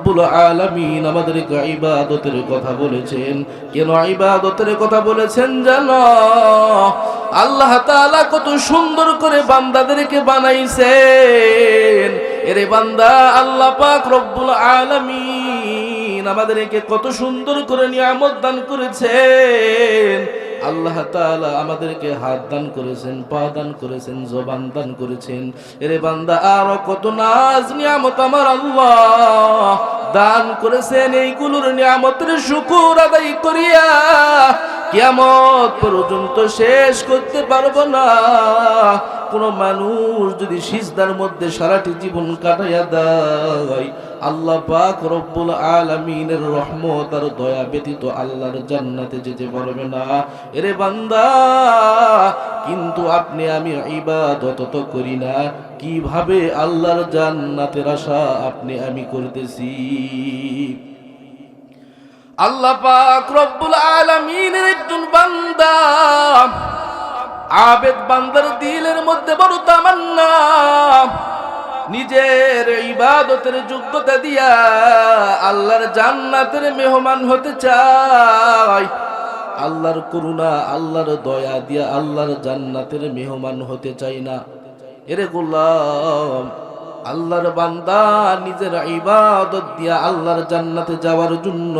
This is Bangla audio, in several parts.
আলামিন আমাদেরকে ইবাদতের কথা বলেছেন। কেন ইবাদতের কথা বলেছেন জানো? আল্লাহ তাআলা কত সুন্দর করে বান্দাদেরকে বানাইছেন। এরে বান্দা, আল্লাহ পাক রব্বুল আলামিন আমাদেরকে কত সুন্দর করে নিয়ামত দান করেছেন। আল্লাহ তাআলা আমাদেরকে হাত দান করেছেন, পা দান করেছেন, জবান দান করেছেন। এরে বান্দা, আরও কত নাজ নিয়ামত আমার আল্লাহ। দান করেছেন এইগুলোর নিয়ামতের শুকুর আদায় করিয়া কিয়ামত পর্যন্ত শেষ করতে পারব না। কোনো মানুষ যদি সিজদার মধ্যে সারাটি জীবন কাটাইয়া দেয় আল্লাহ পাক রব্বুল আলামিনের রহমত আর দয়া ব্যতীত আল্লাহর জান্নাতে যেতে পারবে না। এরে বান্দা, কিন্তু আপনি আমি ইবাদত তো করি না। কীভাবে আল্লাহর জান্নাতের আশা আপনি আমি করতেছি? আল্লাহ পাক রব্বুল আলামিনের একজন বান্দা, আবেদ বান্দার দিলের মধ্যে বড় তামান্না। নিজের ইবাদতের যোগ্যতা দিয়া আল্লাহর জান্নাতের মেহমান হতে চাই। আল্লাহর করুণা, আল্লাহর দয়া দিয়া আল্লাহর জান্নাতের মেহমান হতে চাই না। এরে গোলাম, আল্লাহর বান্দা নিজের ইবাদত দিয়া আল্লাহর জান্নাতে যাওয়ার জন্য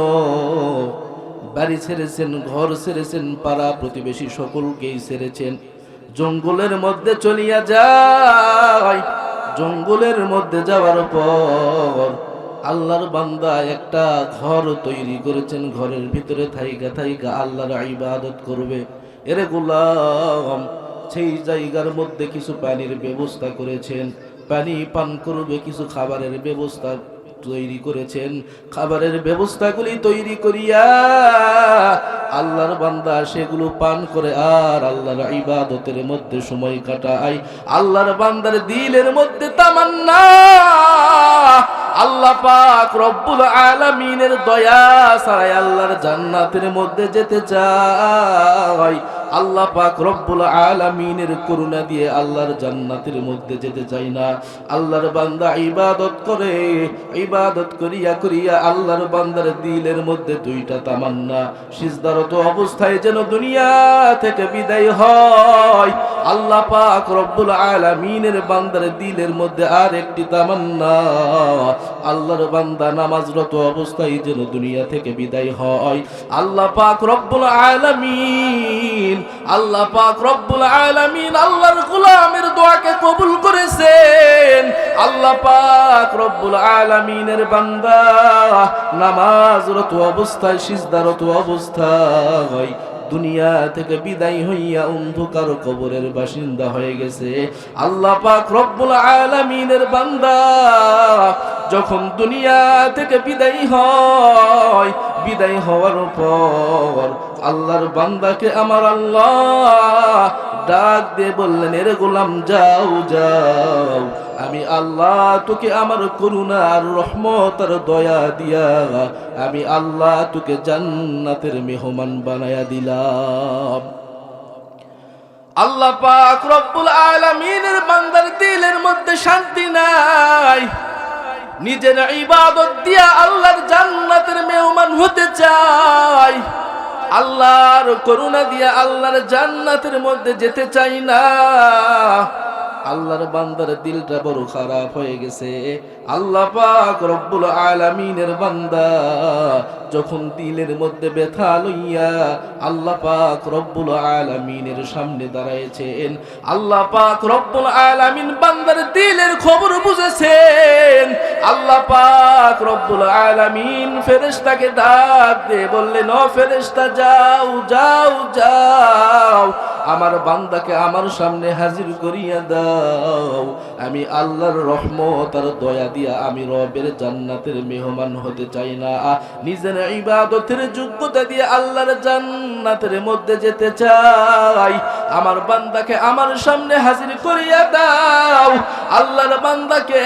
বাড়ি ছেড়েছেন, ঘর ছেড়েছেন, পাড়া প্রতিবেশী সকলকেই ছেড়েছেন। জঙ্গলের মধ্যে চলিয়া যায়। জঙ্গলের মধ্যে যাওয়ার পর আল্লাহর বান্দা একটা ঘর তৈরি করেছেন, ঘরের ভিতরে থাইকা থাইকা আল্লাহর ইবাদত করবে। এরে গোলাম, সেই জায়গার মধ্যে কিছু পানির ব্যবস্থা করেছেন, পানি পান করবে, কিছু খাবারের ব্যবস্থা তৈরি করেছেন। খাবারের ব্যবস্থাগুলি তৈরি করিয়া আল্লাহর বান্দা সেগুলো পান করে আর আল্লাহর ইবাদতের মধ্যে সময় কাটায়। আল্লাহর বান্দার দিলের মধ্যে তামান্না। আল্লাহ পাক রব্বুল আলামিনের দয়া ছাড়াই আল্লাহর জান্নাতের মধ্যে যেতে চায়। আল্লাহ পাক রব্বুল আলামিনের করুণা দিয়ে আল্লাহর জান্নাতের মধ্যে যেতে চাই না। আল্লাহর বান্দা ইবাদত করে, ইবাদত করিয়া করিয়া আল্লাহর বান্দার দিলের মধ্যে দুইটা তামান্না। সিজদারত অবস্থায় যেন দুনিয়া থেকে বিদায় হয়। আল্লাহ পাক রব্বুল আলামিনের বান্দার দিলের মধ্যে আর একটি তামান্না। আল্লাহর বান্দা নামাজরত অবস্থায় যেন দুনিয়া থেকে বিদায় হয়। আল্লাহ পাক রব্বুল আলামিন আল্লাহ পাক রব্বুল আলামিন আল্লাহর গোলামের দোয়াকে কবুল করেছেন। আল্লাহ পাক রব্বুল আলামিনের বান্দা নামাজরত অবস্থায় সিজদারত অবস্থায় দুনিয়া থেকে বিদায় হইয়া অন্ধকার কবরের বাসিন্দা হয়ে গেছে। আল্লাহ পাক রব্বুল আলামিনের বান্দা, যখন দুনিয়া থেকে বিদায় হয়, বিদায় হওয়ার পর আল্লাহর বান্দাকে আমার আল্লাহ ডাক দিয়ে বললেন, এর গোলাম, যাও যাও। আমি আল্লাহ তোকে আমার করুণা আর রহমত আর দয়া দিয়া আমি আল্লাহ তোকে জান্নাতের মেহমান বানায়া দিলাম। আল্লাহ পাক রব্বুল আলামিনের বান্দার দিলের মধ্যে শান্তি নাই। নিজের ইবাদত দিয়া আল্লাহর জান্নাতের মেহমান হতে চায় আল্লাহর করুণা দিয়ে আল্লাহর জান্নাতের মধ্যে যেতে চাই না। আল্লাহর বান্দার দিলটা বড় খারাপ হয়ে গেছে। আল্লাহ পাক রব্বুল আলামিনের বান্দা যখন দিলের মধ্যে ব্যথা লইয়া আল্লাহ পাক রব্বুল আলামিনের সামনে দাঁড়াইছেন, আল্লাহ পাক রব্বুল আলামিন বান্দার দিলের খবর বুঝেছেন। আল্লাহ পাক রব্বুল আলামিন ফেরেশতাকে ডাক দিয়ে বললেন, ও ফেরেশতা, যাও যাও যাও, আমার বান্দাকে আমার সামনে হাজির করিয়া দাও। আমি আল্লাহর রহমত আর দয়া দিয়া আমি রবের জান্নাতের মেহমান হতে চাই না। নিজের ইবাদতের যোগ্যতা দিয়ে আল্লাহর জান্নাতের মধ্যে যেতে চাই। আমার বান্দাকে আমার সামনে হাজির করিয়া দাও। আল্লাহর বান্দাকে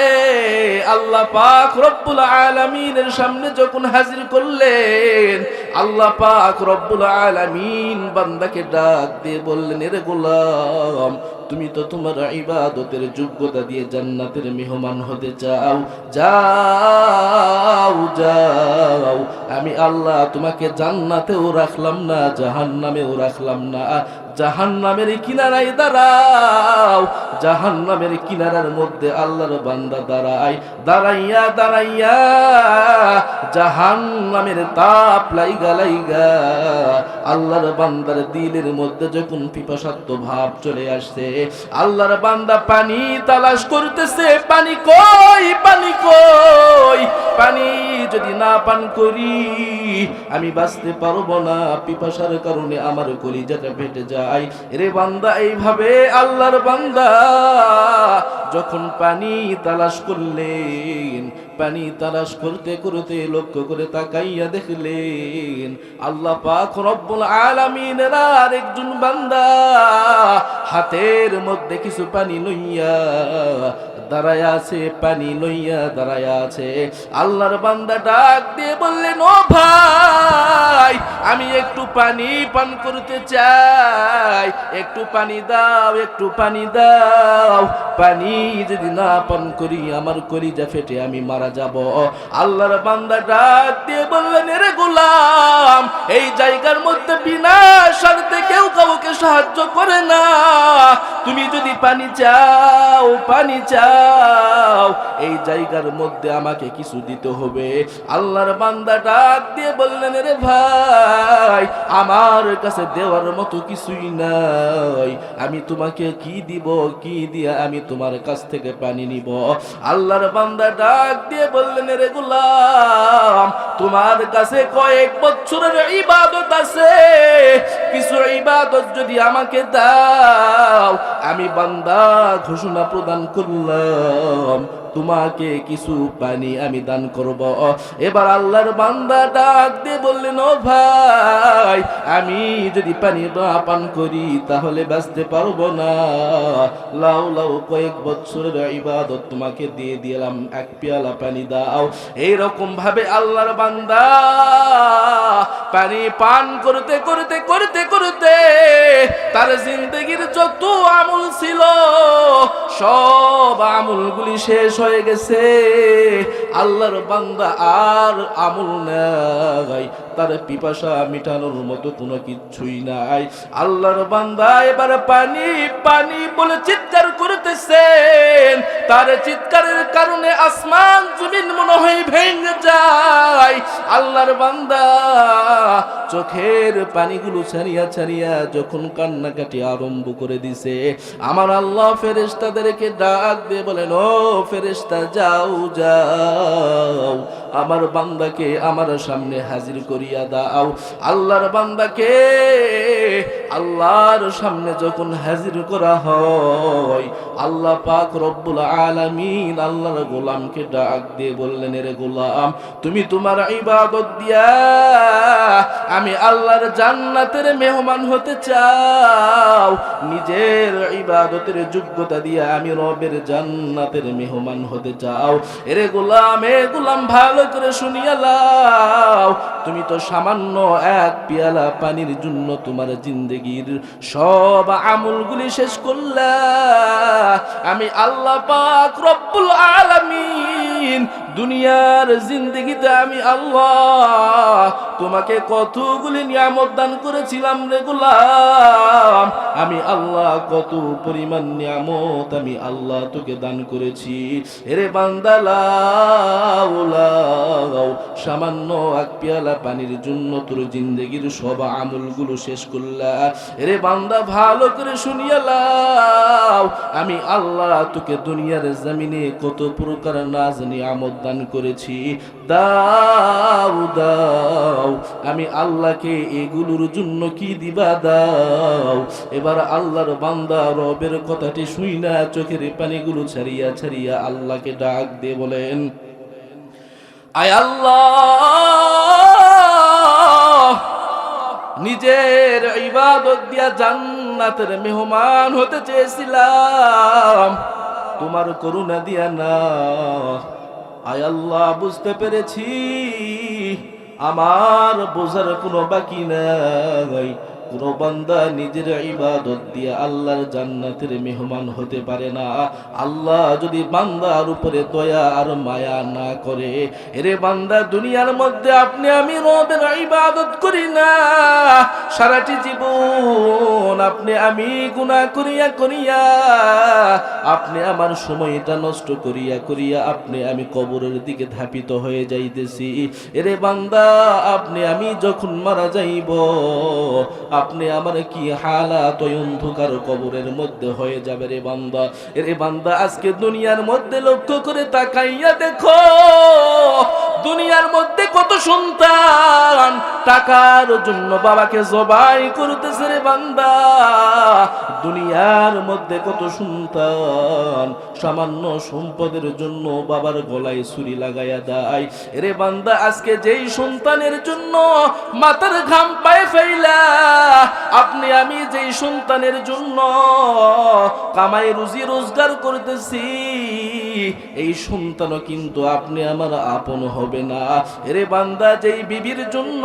আল্লাহ পাক রব্বুল আলামিনের সামনে যখন হাজির করলেন, আল্লাহ পাক রব্বুল আলামিন বান্দাকে ডাক দিয়ে বললেন, এরে গোলাম তুমি তো তোমার ইবাদতের যোগ্যতা দিয়ে জান্নাতের মেহমান হতে চাও। যাও যাও। আমি আল্লাহ তোমাকে জান্নাতেও রাখলাম না, জাহান্নামেও রাখলাম না। জাহান্নামের কিনারায় দাঁড়াও। জাহান্নামের কিনারার মধ্যে আল্লাহর বান্দা দাঁড়ায়। দাঁড়াইয়া দাঁড়াইয়া জাহান্নামের তাপ লাইগা লাইগা। আল্লাহর বান্দার দিলের মধ্যে যখন পিপাসাত্ম ভাব চলে আসছে আল্লাহর বান্দা পানি তালাশ করতেছে, পানি কই পানি কই? পানি যদি না পান করি, আমি বাঁচতে পারব না। পিপাসার কারণে আমার কলিজাটা ফেটে যায়। রে বান্দা, এইভাবে আল্লাহর বান্দা যখন পানি তালাশ করলেন, পানি তালাশ করতে করতে লক্ষ্য করে তাকাইয়া দেখলেন, আল্লাহ পাক রব্বুল আলামিনের আর একজন বান্দা হাতের মধ্যে কিছু পানি লইয়া দাঁড়ায় আছে, পানি লইয়া দাঁড়ায় আছে। আল্লাহর বান্দা ডাক দিয়ে বললেন, ও ভাই, আমি একটু পানি পান করতে চাই। একটু পানি দাও, একটু পানি দাও। পানি যদি না পান করি, আমার কলিজা ফেটে, আমি মারা যাব। আল্লাহর বান্দা ডাক দিয়ে বললেন রে গোলাম, এই জায়গার মধ্যে বিনা স্বার্থে কেউ কাউকে সাহায্য করে না। তুমি যদি পানি চাও পানি চাও, এই জায়গার মধ্যে আমাকে কিছু দিতে হবে। আল্লাহর বান্দা ডাক দিয়ে বললেন, রে ভাই, আমার কাছে দেওয়ার মতো কিছুই নাই। আমি তোমাকে কি দিব, কি দিয়ে আমি তোমার কাছ থেকে পানি নিব? আল্লাহর বান্দা ডাক দিয়ে বললেন, রে গোলাম তোমার কাছে কয়েক বছরের ইবাদত আছে। কিছু ইবাদত যদি আমাকে দাও, আমি বান্দা ঘোষণা প্রদান করলাম, তোমাকে কিছু পানি আমি দান করব। এবার আল্লাহর বান্দা ডাক দিয়ে বললেন, ও ভাই, আমি যদি পানি না পান করি, তাহলে বাঁচতে পারব না। লাউ লাউ কয়েক বছরের ইবাদত তোমাকে দিয়ে দিলাম, এক পেয়ালা পানি দাও। এইরকম ভাবে আল্লাহর বান্দা পানি পান করতে করতে করতে করতে তার জিন্দগির যত আমল ছিল, সব আমলগুলি শেষ হয়ে গেছে। আল্লাহর বান্দা আর আমল নাই। তার পিপাসা মিটানোর মতো কোনো কিছুই নাই। আল্লাহর বান্দা এবার পানি পানি বলে চিৎকার করতেছেন। তার চিৎকারের কারণে আসমান জমিন মনে হয় ভেঙে যায়। আল্লাহর বান্দা চোখের পানিগুলো ছাড়িয়া ছাড়িয়া যখন কান্নাকাটি আরম্ভ করে দিছে, আমার আল্লাহ ফেরেশতাদেরকে ডাক দিয়ে বলেন, ও ফেরেশতা, যাও যাও। আমার বান্দাকে আমার সামনে হাজির করিয়া দাও। আল্লাহর বান্দাকে আল্লাহর সামনে যখন হাজির করা হয়, আল্লাহ পাক রব্বুল আলামিন আল্লাহর গোলামকে ডাক দিয়ে বললেন রে গোলাম, তুমি তোমার ইবাদত দিয়া আমি আল্লাহর জান্নাতের মেহমান হতে চাও। নিজের ইবাদতের যোগ্যতা দিয়া আমি রবের জান্নাতের মেহমান হতে চাও। এরে গোলাম এ গোলাম ভালো করে শুনিয়া লাও। তুমি তো সামান্য এক পিয়ালা পানির জন্য তোমার জিন্দগির সব আমলগুলি শেষ করলা। আমি আল্লাহ পাক রব্বুল আলামিন, দুনিয়ার জিন্দগিতে আমি আল্লাহ তোমাকে কতগুলি নিয়ামত দান করেছিলাম রে গোলাম। আমি আল্লাহ কত পরিমাণ নিয়ামত আমি আল্লাহ তোকে দান করেছি। এরে বান্দালাও লাও সামান্য এক পেয়ালা পানির জন্য তোর জিন্দগির সব আমলগুলো শেষ করলা। এরে বান্দা, ভালো করে শুনিয়া লাও, আমি আল্লাহ তোকে দুনিয়ার জমিনে কত প্রকার নাজ নিয়ামত দান করেছি। দাও দাও, আমি আল্লাহকে এগুলোর জন্য কি দিবা? দাও, এবার আল্লাহর বান্দা রবের কথাটি শুই না চোখের পানিগুলো ছাড়িয়া ছাড়িয়া আল্লাহকে ডাক দিয়ে বলেন। আয় আল্লাহ, নিজের ইবাদত দিয়া জান্নাতের মেহমান হতে চেয়েছিলাম। তোমার করুণা দিয়া না। আয় আল্লাহ, বুঝতে পেরেছি, আমার বোঝার কোনো বাকি নাই। কোন বান্দা নিজের ইবাদত দিয়ে আল্লাহর জান্নাতের মেহমান হতে পারে না। আল্লাহ যদি বান্দার উপরে দয়া আর মায়া না করে, এরে বান্দা, দুনিয়ার মধ্যে আপনি আমি রবের ইবাদত করি না। সারাটি জীবন আপনি আমি গুনাহ করিয়া করিয়া, আপনি আমার সময়টা নষ্ট করিয়া করিয়া আপনি আমি কবরের দিকে ধাপিত হয়ে যাইতেছি। এরে বান্দা, আপনি আমি যখন মারা যাইব আপনি আমার কি হালাত ওই অন্ধকার কবরের মধ্যে হয়ে যাবে রে বান্দা? এরে বান্দা, আজকে দুনিয়ার মধ্যে লক্ষ্য করে তাকাইয়া দেখো। দুনিয়ার মধ্যে কত সন্তান টাকার জন্য বাবাকে জবাই করতেছে রে বান্দা। দুনিয়ার মধ্যে কত সন্তান সামান্য সম্পদের জন্য বাবার গলায় ছুরি লাগাইয়া দেয়। রে বান্দা, আজকে যেই সন্তানের জন্য মাথার ঘাম পায়ে ফেইলা, আপনি আমি যেই সন্তানের জন্য কামাই রুজি রোজগার করতেছি, এই সন্তানও কিন্তু আপনি আমার আপন হবে না। রে বান্দা, যেই বিবির জন্য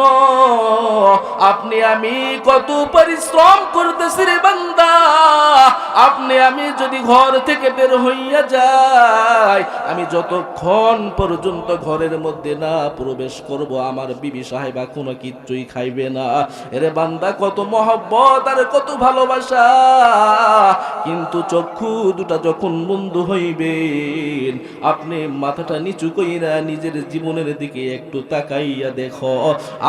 আপনি আমি কত পরিশ্রম করতেছি রে বান্দা, আপনি আমি যদি ঘর থেকে বের হইয়া যাই আমি যতক্ষণ পর্যন্ত ঘরের মধ্যে না প্রবেশ করব, আমার বিবি সাহেবা কোনো কিচ্ছুই খাইবে না। এরে বান্দা, কত মহব্বত আর কত ভালোবাসা। কিন্তু চক্ষু দুটা যখন বন্ধু হইবেন আপনি মাথাটা নিচু কইরা নিজের জীবনের দিকে একটু তাকাইয়া দেখো।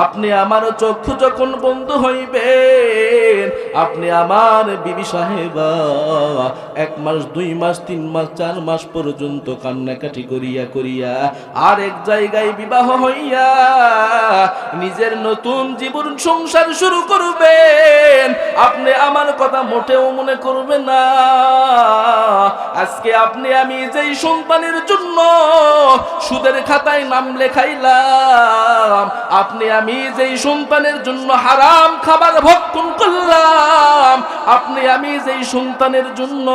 আপনি আমার চক্ষু যখন বন্ধ হইবেন আপনি আমার বিবি সাহেবা, এক মাস, দুই মাস, তিন মাস চার মাস পর্যন্ত কান্নাকাটি করিয়া করিয়া আর এক জায়গায় বিবাহ হইয়া নিজের নতুন জীবন সংসার শুরু করবেন। আপনি আমার কথা মোটেও মনে করবেন না। আজকে আপনি আমি যেই সন্তানের জন্য সুদের খাতায় নাম লেখাইলাম, আপনি আমি যেই সন্তানের জন্য হারাম খাবার ভক্ষণ করলাম, আপনি আমি যেই সন্তানের জন্য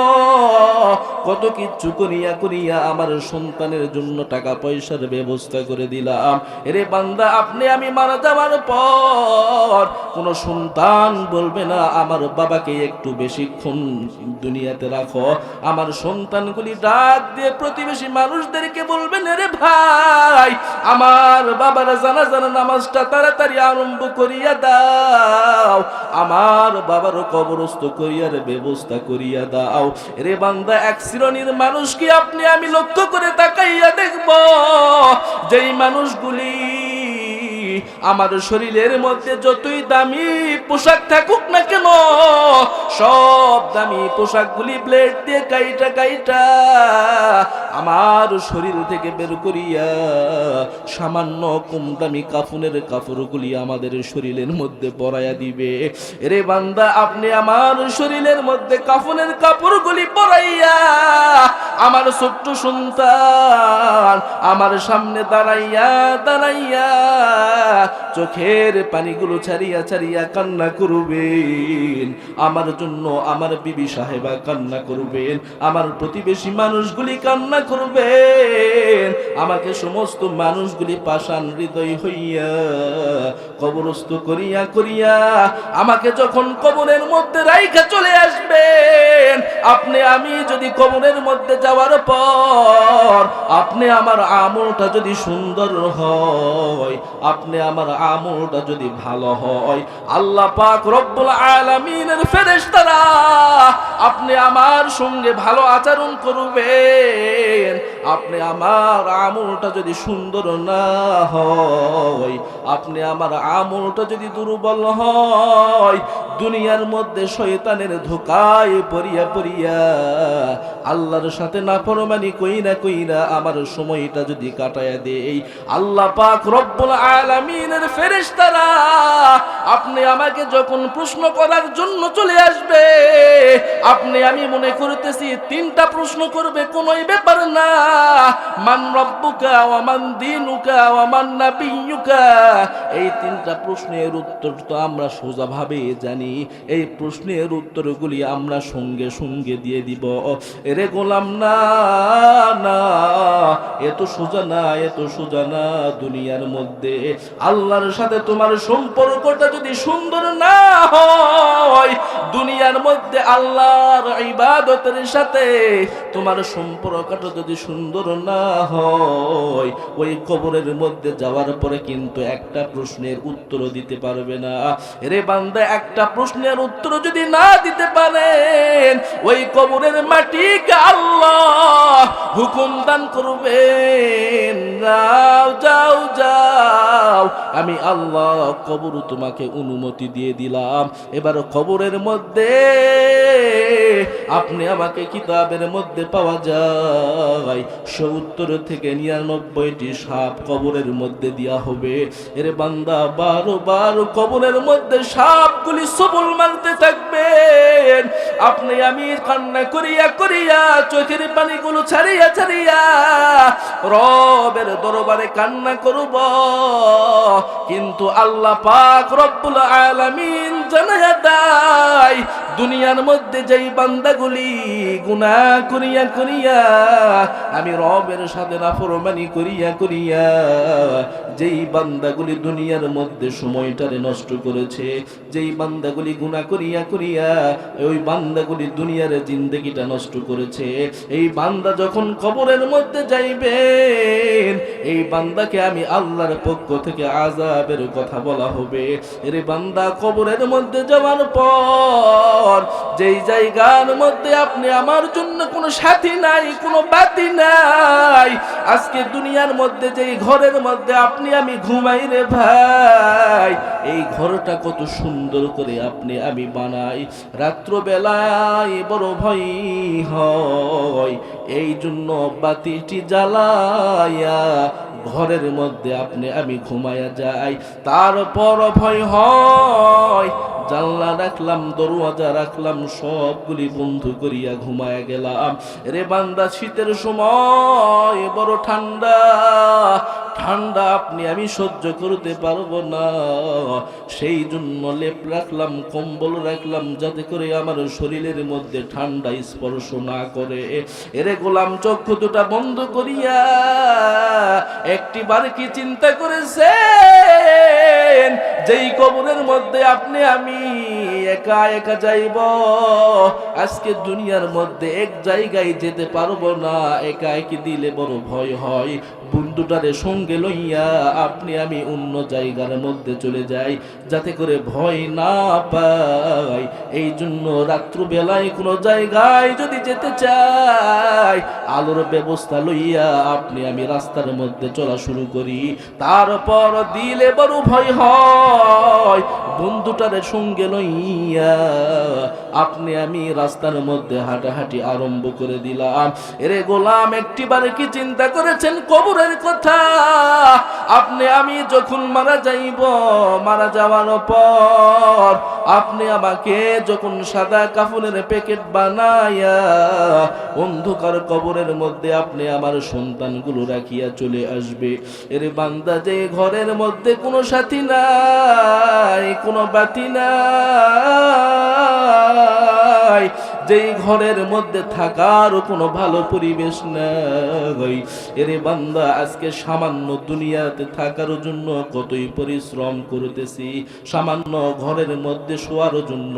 কত কিছু করিয়া করিয়া আমার সন্তানের জন্য টাকা পয়সার ব্যবস্থা করে দিলাম। এরে বান্দা, আপনি আমি মারা যাওয়ার পর কোন সন্তান বলবে না, আমার বাবাকে একটু বেশিক্ষণ দুনিয়াতে রাখো। আমার সন্তানগুলি ডাক দিয়ে প্রতিবেশী মানুষদেরকে বলবেন রে ভাই, আমার বাবার জানা জানা নামাজটা তাড়াতাড়ি আরম্ভ করিয়া দাও। আমার বাবার কবরস্থ করিয়ার ব্যবস্থা করিয়া দাও। রে বান্দা, এক শ্রেণির মানুষ কি আপনি আমি লক্ষ্য করে তাকাইয়া দেখব। যেই মানুষগুলি আমার শরীরের মধ্যে যতই দামি পোশাক থাকুক না কেন, সব দামি পোশাকগুলি ব্লেড দিয়ে কাইটা কাইটা আমার শরীর থেকে বের করিয়া সামান্য কম দামি কাফনের কাপড়গুলি আমাদের শরীরের মধ্যে পরাইয়া দিবে। রে বান্দা, আপনি আমার শরীরের মধ্যে কাফনের কাপড়গুলি পরাইয়া আমার ছোট্ট সন্তান আমার সামনে দাঁড়াইয়া দাঁড়াইয়া চোখের পানিগুলো ছাড়িয়া ছাড়িয়া কান্না করবেন। আমার জন্য আমার বিবি সাহেবা কান্না করবেন। আমার প্রতিবেশী মানুষগুলি কান্না করবেন। আমাকে সমস্ত মানুষগুলি পাষাণ হৃদয় হইয়া কবরস্থ করিয়া করিয়া আমাকে যখন কবরের মধ্যে রাইখা চলে আসবেন, আপনি আমি যদি কবরের মধ্যে যাওয়ার পর আপনি আমার আমলটা যদি সুন্দর হয়, আপনি আমার আমলটা যদি ভালো হয়, আল্লাহ পাক রব্বুল আলামিনের ফেরেশতারা আপনি আমার সঙ্গে ভালো আচরণ করবেন। আপনি আমার আমলটা যদি সুন্দর না হয়, আপনি আমার আমলটা যদি দুর্বল হয়, দুনিয়ার মধ্যে শয়তানের ধোকায় পড়িয়া পড়িয়া আল্লাহর সাথে নাফরমানি কইরা কইরা আমার সময়টা যদি কাটায়া দেই। আল্লাহ পাক রব্বুল আলামিনের ফেরেশতারা, আপনি আমাকে যখন প্রশ্ন করার জন্য চলে আসবে আপনি আমি মনে করতেছি তিনটা প্রশ্ন করবে, কোনোই ব্যাপার না। মান রব্বুকা ওয়া মান দিনুকা ওয়া মান নাবিয়ুকা। এই তিনটা প্রশ্নের উত্তর তো আমরা সোজাভাবে জানি। এই প্রশ্নের উত্তরগুলি আমরা সঙ্গে সঙ্গে দিয়ে দিব। এরে গোলাম, না না এত সোজা না এত সোজা না দুনিয়ার মধ্যে। আল্লাহর সাথে তোমার সম্পর্কটা যদি সুন্দর না হয়, দুনিয়ার মধ্যে আল্লাহর ইবাদতের সাথে তোমার সম্পর্কটা যদি সুন্দর না হয়, ওই কবরের মধ্যে যাওয়ার পরে কিন্তু একটা প্রশ্নের উত্তর দিতে পারবে না। রে বান্দা, একটা প্রশ্নের উত্তর যদি না দিতে পারেন, ওই কবরের মাটিকে আল্লাহ হুকুম দান করবেন। যাও যাও যাও, আমি আল্লাহ কবর তোমাকে অনুমতি দিয়ে দিলাম। এবার কবরের মধ্যে আপনি আমাকে কিতাবের মধ্যে পাওয়া যায়। সত্তর থেকে নিরানব্বইটি সাপ কবরের মধ্যে দেওয়া হবে। এর বান্দা বারো বারো কবরের মধ্যে সাপগুলি সবল মারতে থাকবেন আপনি আমি কান্না করিয়া করিয়া চোখের পানিগুলো ছাড়িয়া ছাড়িয়া রবের দরবারে কান্না করব। কিন্তু আল্লাহ পাক রব্বুল আলামিন জানায়া দেয় দুনিয়ার মধ্যে যেই বান্দাগুলি গুনাহ করিয়া করিয়া, আমি রবের সাথে নাফরমানি করিয়া করিয়া, যেই বান্দাগুলি দুনিয়ার মধ্যে সময়টারে নষ্ট করেছে, যেই বান্দাগুলি গুনাহ করিয়া করিয়া, ওই বান্দাগুলি দুনিয়ার জিন্দগিটা নষ্ট করেছে, এই বান্দা যখন কবরের মধ্যে যাইবেন, এই বান্দাকে আমি আল্লাহর পক্ষ থেকে আজাবের কথা বলা হবে। এর বান্দা কবরের মধ্যে যাওয়ার পর যেই জায়গার মধ্যে আপনি আমার জন্য কোনো সাথী নাই, কোনো বাতি নাই, আজকে দুনিয়ার মধ্যে যেই ঘরের মধ্যে আপনি আমি ঘুমাই রে ভাই, এই ঘরটা কত সুন্দর করে আপনি আমি বানাই। রাত্রবেলায় বড় ভয় হয়, এই জন্য বাতিটি জ্বালায়া ঘরের মধ্যে আপনি আমি ঘুমায়া যাই। তারপর ভয় হয় জানলা রাখলাম, দরওয়াজা রাখলাম, সবগুলি বন্ধ করিয়া ঘুমায় গেলাম। রে বান্দা, শীতের সময়, বড় ঠান্ডা। ঠান্ডা আপনি, আমি সহ্য করতে পারব না। সেই জন্য লেপ রাখলাম, কম্বল রাখলাম, যাতে করে আমার শরীরের মধ্যে ঠান্ডা স্পর্শ না করে। এরে গোলাম চক্ষু দুটা বন্ধ করিয়া একটি বার কি চিন্তা করেছেন? যেই কবরের মধ্যে আপনি, আমি একা একা যাইব। আজকে দুনিয়ার মধ্যে এক জায়গায় যেতে পারব না। একা একই দিলে বড় ভয় হয়। বন্ধুটারে সঙ্গে লইয়া আপনি আমি অন্য জায়গার মধ্যে চলে যাই, যাতে করে ভয় না পাই। এই জন্য রাত্রবেলায় কোনো জায়গায় যদি যেতে চাই, আলোর ব্যবস্থা লইয়া আপনি আমি রাস্তার মধ্যে চলা শুরু করি। তারপর দিলে বড় ভয় হয়। বন্ধুটারে সঙ্গে লইয়া আপনি আমি রাস্তার মধ্যে হাঁটাহাঁটি আরম্ভ করে দিলাম। এরে গোলাম, একটিবার কি চিন্তা করেছেন কবরের কথা? আপনি আমি যখন মারা যাইব, মারা যাওয়ার পর আপনি আমাকে যখন সাদা কাফনের প্যাকেট বানাইয়া অন্ধকার কবরের মধ্যে আপনি আমার সন্তানগুলো রাখিয়া চলে আসবে। এর বান্দা, যে ঘরের মধ্যে কোনো সাথী নাই নাই যেই ঘরের মধ্যে থাকার কোনো ভালো পরিবেশ নাই। এরে বান্দা, আজকে সামান্য দুনিয়াতে থাকার জন্য কতই পরিশ্রম করতেছি। সামান্য ঘরের মধ্যে শোয়ার জন্য,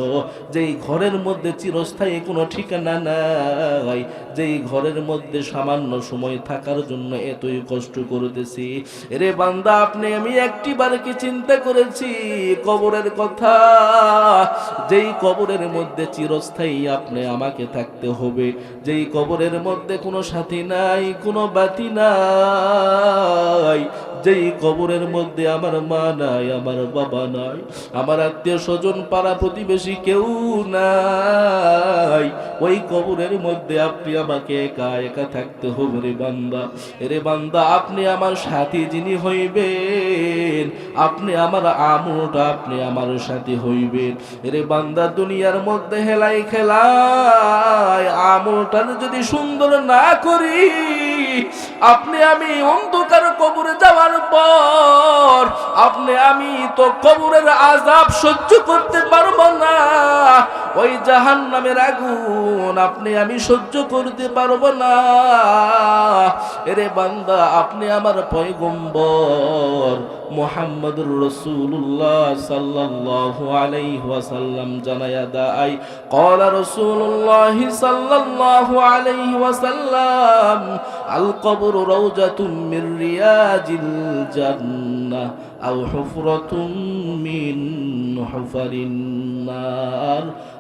যেই ঘরের মধ্যে চিরস্থায়ী কোনো ঠিকানা নাই। যেই ঘরের মধ্যে সামান্য সময় থাকার জন্য এতই কষ্ট করতেছি। এরে বান্দা, আপনি আমি একটি বার কি চিন্তা করেছি? কবরের কথা, যেই কবরের মধ্যে চিরস্থায়ী আপনি আমাকে থাকতে হবে। যেই কবরের মধ্যে কোনো সাথী নাই কোনো বাতি নাই। যেই কবরের মধ্যে আমার মা নাই, আমার বাবা নাই, আমার আত্মীয় স্বজন, পাড়া প্রতিবেশী কেউ নাই, ওই কবরের মধ্যে আপনি আমাকে একা একা থাকতে হবে রে বান্দা। রে বান্দা, আপনি আমার সাথী যিনি হইবেন, আপনি আমার আমলটা আপনি আমার সাথী হইবেন। রে বান্দা, দুনিয়ার মধ্যে হেলাই খেলায় আমলটা যদি সুন্দর না করি আপনি আমি অন্ধকার কবরে যাওয়ার পর, আপনি আমি তো কবরের আজাব সহ্য করতে পারব না। ওই জাহান নামের আগুন আপনি আমি সহ্য করতে পারব না। এরে বান্দা, আপনি আমার পয়গম্বর মোহাম্মদুর রসুল্লাহ সাল্লাল্লাহু আলাইহি ওয়াসাল্লাম জানায়া দাই ক্বালা রসুলুল্লাহ সাল্লাল্লাহু আলাইহি ওয়াসাল্লাম, আল কবর রাউজাতুম মির জিল জান্না আও হুফরাতুম মিন হুফারিন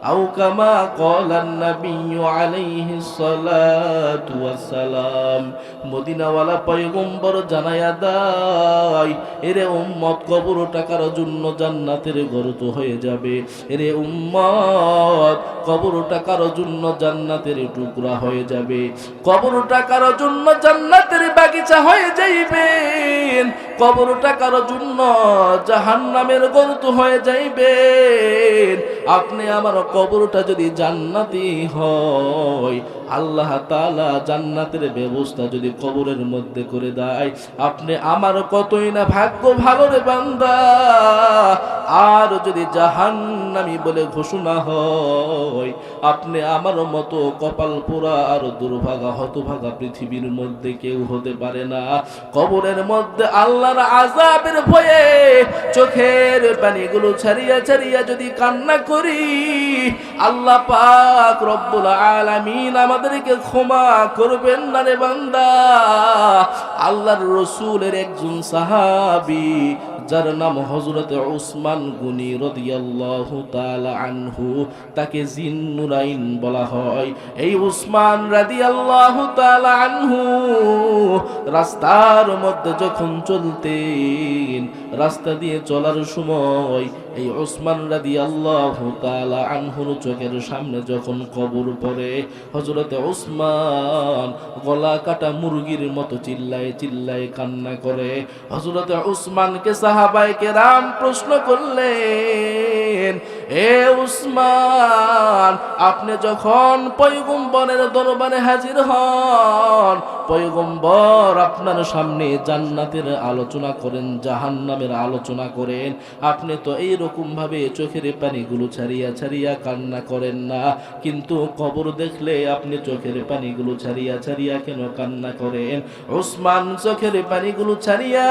أو كما قال النبي عليه الصلاة والسلام মদিনাওয়ালা পয়গম্বর জানায়া দায় এরে উম্মত কবর টাকার জন্য জান্নাতের গর্ত হয়ে যাবে এরে উম্মত কবর টাকার জন্য জান্নাতের টুকরা হয়ে যাবে কবর টাকার জন্য জান্নাতের বাগিচা হয়ে যাইবেন কবর টাকার জন্য জাহান্নামের গর্ত হয়ে যাইবেন আপনি আমার কবরটা যদি জান্নাতি হয় আল্লাহ তাআলা জান্নাতের ব্যবস্থা যদি কবরের মধ্যে করে দেয়, আপনি আমার কতই না ভাগ্য ভালো রে বান্দা। আর যদি জাহান্নামি বলে ঘোষণা হয়, আপনি আমার মতো কপাল পোড়া আর দুর্ভাগা, হতভাগা পৃথিবীর মধ্যে কেউ হতে পারে না। কবরের মধ্যে আল্লাহর আজাবের ভয়ে চোখের পানিগুলো ছাড়িয়া ছাড়িয়া যদি কান্না করি, আল্লাহ পাক রব্বুল আলামিন আমাদেরকে ক্ষমা করবেন না রে বান্দা। আল্লাহর রসুলের একজন সাহাবী, যার নাম হজরত উসমান গুনি রদিয়াল্লাহু তাআলা আনহু, তাকে জিন্নুরাইন বলা হয়। এই উসমান রাদিয়াল্লাহু তাআলা আনহু রাস্তার মধ্যে যখন চলতেন, রাস্তা দিয়ে চলার সময় এই ওসমান রাদি আল্লাহ আনহুর চোখের সামনে যখন কবর পড়ে হজরতে ওসমান গলা কাটা মুরগির মতো চিল্লায় চিল্লায় কান্না করে। হজরতে ওসমানকে সাহাবাইকে রাম প্রশ্ন করলেন এ উসমান, আপনি যখন পয়গম্বরের দরবারে হাজির হন, পয়গম্বর আপনার সামনে জান্নাতের আলোচনা করেন, জাহান্নামের আলোচনা করেন। আপনি তো এই রকম ভাবে চোখের পানিগুলো ছাড়িয়া ছাড়িয়া কান্না করেন না, কিন্তু কবর দেখলে আপনি চোখের পানিগুলো ছাড়িয়া ছাড়িয়া কেন কান্না করেন? উসমান চোখের পানিগুলো ছাড়িয়া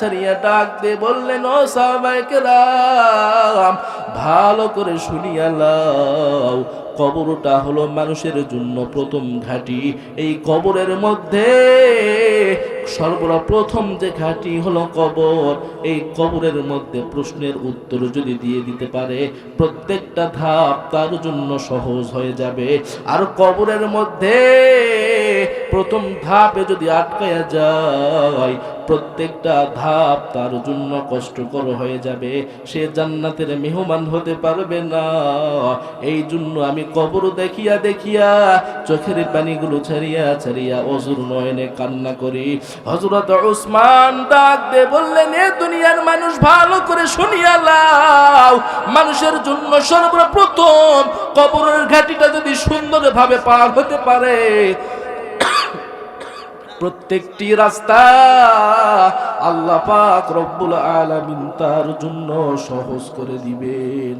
ছাড়িয়া ডাক দিয়ে বললেন, ও সাহবাইকেরাম ভালো করে শুনিয়া লাও। কবরটা হলো মানুষের জন্য প্রথম ঘাটি। এই কবরের মধ্যে সর্বপ্রথম যে ঘাটি হলো কবর। এই কবরের মধ্যে প্রশ্নের উত্তর যদি দিয়ে দিতে পারে, প্রত্যেকটা ধাপ তার জন্য সহজ হয়ে যাবে। আর কবরের মধ্যে প্রথম ধাপে যদি আটকায়া যায়, প্রত্যেকটা ধাপ তার জন্য কষ্টকর হয়ে যাবে। সে জান্নাতের মেহমান হতে পারবে না। এই জন্য আমি কবর দেখিয়া দেখিয়া চোখের পানিগুলো ছাড়িয়া ছাড়িয়া অজুর নয়নে কান্না করি। হজরত উসমান ডাক দে বললেন, এ দুনিয়ার মানুষ, ভালো করে শুনিয়া লাও মানুষের জন্য সর্বপ্রথম কবরের ঘাটিটা যদি সুন্দরভাবে পার হতে পারে প্রত্যেকটি রাস্তা আল্লাহ পাক রব্বুল আলামিন তার জন্য সহজ করে দিবেন।